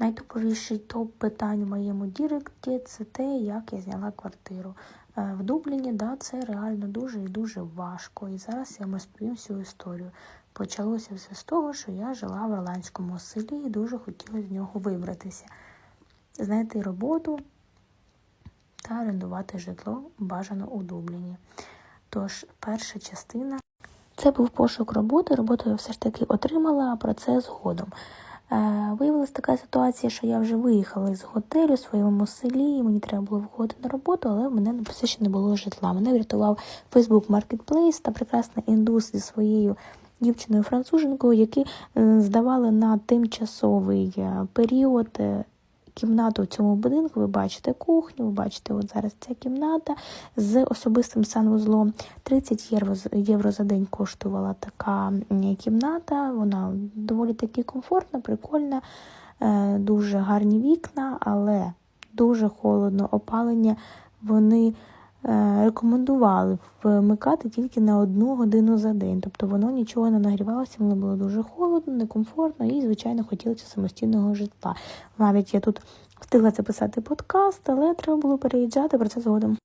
Найтоповіший топ питань в моєму діректі це те, як я зняла квартиру. Е, В Дубліні, да, це реально дуже і дуже важко. І зараз я вам розповім всю історію. Почалося все з того, що я жила в ірландському селі і дуже хотіла з нього вибратися. Знайти роботу та орендувати житло бажано у Дубліні. Тож, перша частина це був пошук роботи. Роботу я все ж таки отримала, а про це згодом. Е, Виявилася така ситуація, що я вже виїхала з готелю в своєму селі, і мені треба було виходити на роботу, але в мене все ще не було житла. Мене врятував Facebook Marketplace та прекрасна індус зі своєю дівчиною француженкою, які е, здавали на тимчасовий е, період кімнату в цьому будинку. Ви бачите кухню, ви бачите, от зараз ця кімната з особистим санвузлом. 30 євро, євро за день коштувала така кімната. Вона доволі таки комфортна, прикольна, е, дуже гарні вікна, але дуже холодно. Опалення вони рекомендували вмикати тільки на одну годину за день. Тобто воно нічого не нагрівалося, воно було дуже холодно, некомфортно і, звичайно, хотілося самостійного житла. Навіть я тут встигла записати подкаст, але треба було переїжджати про це згодом.